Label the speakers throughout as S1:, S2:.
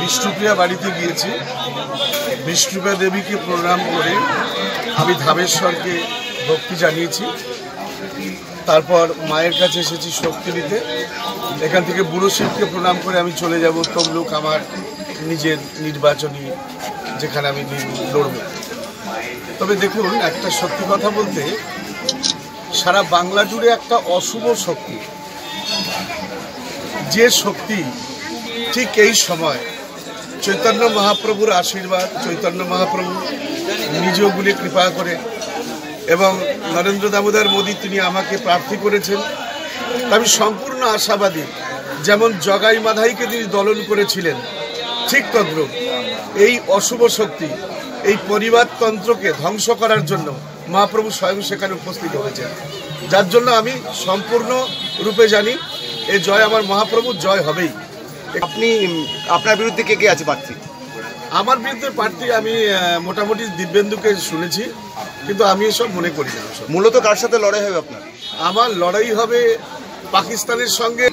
S1: বিষ্ণুপ্রিয়া বাড়িতে গিয়েছি। বিষ্ণুপ্রিয়া দেবীকে প্রণাম করে আমি ধামেশ্বরকে ভক্তি জানিয়েছি। তারপর মায়ের কাছে এসেছি শক্তি নিতে। এখান থেকে বুড়ো শিবকে প্রণাম করে আমি চলে যাব তমলুক আমার নিজের নির্বাচনী যেখানে আমি লড়ব। তবে দেখুন, একটা সত্যি কথা বলতে, সারা বাংলা জুড়ে একটা অশুভ শক্তি। যে শক্তি ঠিক এই সময় চৈতন্য মহাপ্রভুর আশীর্বাদ, চৈতন্য মহাপ্রভু নিজেও গুলি কৃপা করে এবং নরেন্দ্র দামোদর মোদী তিনি আমাকে প্রার্থী করেছেন। আমি সম্পূর্ণ আশাবাদী, যেমন জগাই মাধাইকে তিনি দলন করেছিলেন, ঠিক তদ্রুপ। এই অশুভ শক্তি, এই পরিবারতন্ত্রকে ধ্বংস করার জন্য মহাপ্রভু স্বয়ং সেখানে উপস্থিত হয়েছেন। যার জন্য আমি সম্পূর্ণ রূপে জানি এই জয় আমার মহাপ্রভুর জয় হবেই।
S2: আপনি আপনার বিরুদ্ধে কে কে আছে প্রার্থী?
S1: আমার বিরুদ্ধে প্রার্থী আমি মোটামুটি দিব্যেন্দুকে শুনেছি কিন্তু আমি এসব মনে করি না
S2: মূলত কার সাথে লড়াই হবে আপনার?
S1: আমার লড়াই হবে পাকিস্তানের সঙ্গে।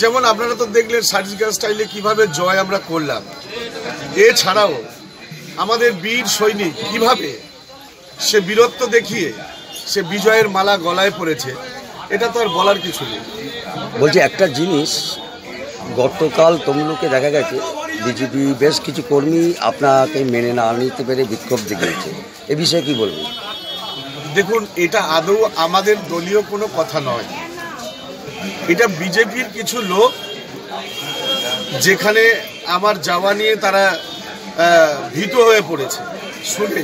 S1: যেমন আপনারা তো দেখলেন সার্জিক্যাল স্টাইলে কীভাবে জয় আমরা করলাম। এছাড়াও আমাদের বীর সৈনিক কীভাবে সে বীরত্ব দেখিয়ে সে বিজয়ের মালা গলায় পড়েছে এটা তো আর বলার কিছু নেই।
S3: বলছি একটা জিনিস গতকাল তমলুকে দেখা গেছে বিজেপি বেশ কিছু কর্মী আপনাকে মেনে না নিতে পেরে বিক্ষোভ দেখিয়েছে। এ বিষয়ে কি বলবেন?
S1: দেখুন, এটা আদৌ আমাদের দলীয় কোনো কথা নয়। এটা বিজেপির কিছু লোক যেখানে আমার যাওয়া নিয়ে তারা ভীত হয়ে পড়েছে। শুনে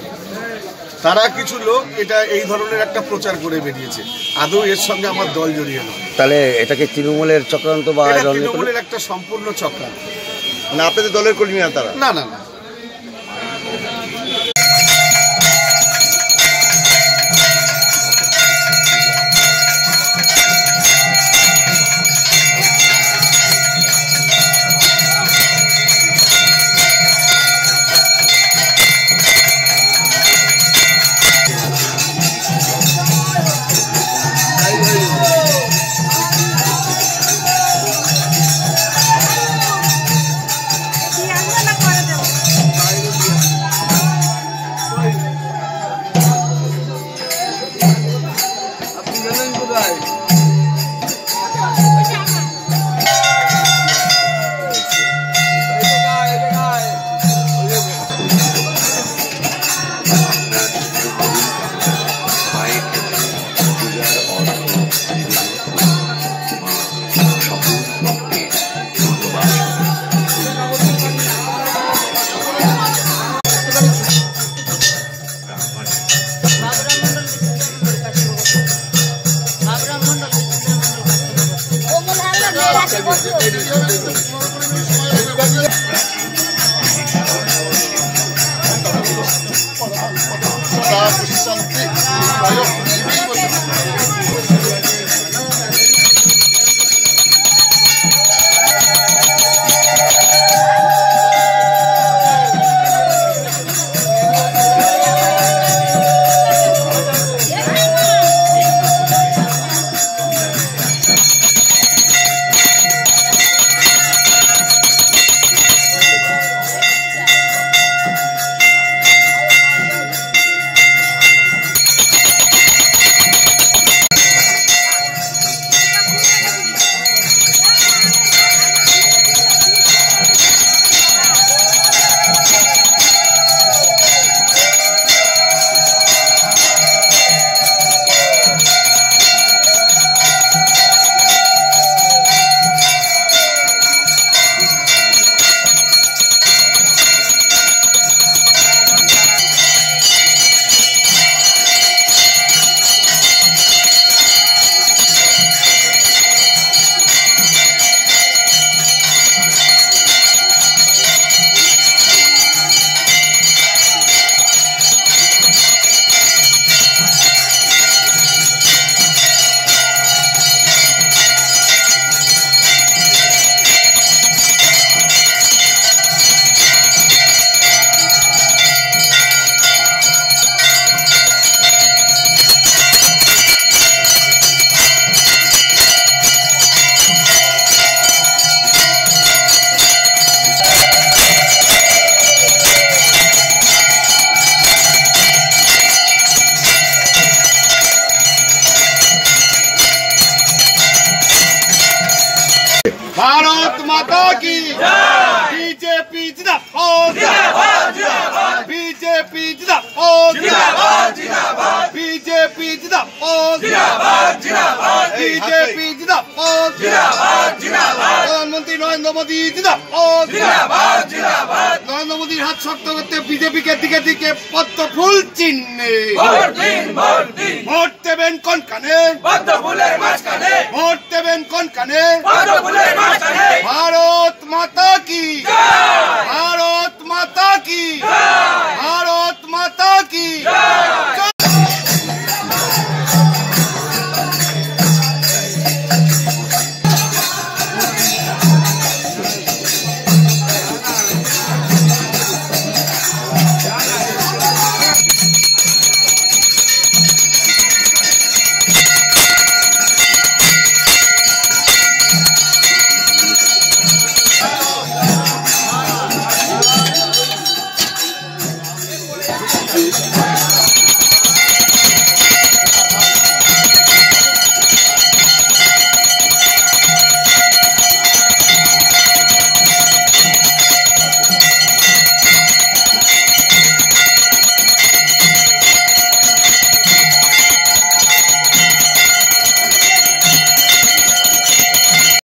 S1: তারা কিছু লোক এটা এই ধরনের একটা প্রচার করে বেরিয়েছে। আদৌ এর সঙ্গে আমার দল জড়িয়ে নয়।
S3: তাহলে এটাকে তৃণমূলের চক্রান্ত বা
S1: তৃণমূলের একটা সম্পূর্ণ চক্রান্ত।
S2: না আপনাদের দলের কর্মী না তারা?
S1: না না না।
S4: Thank you. BJP BJP BJP প্রধানমন্ত্রী নরেন্দ্র মোদী নরেন্দ্র মোদীর হাত শক্ত করতে বিজেপিকে দিকে দিকে পদ্ম ফুল চিহ্নে। ভোট দেবেন কোন কানে? ভোট দেবেন কোন কানে?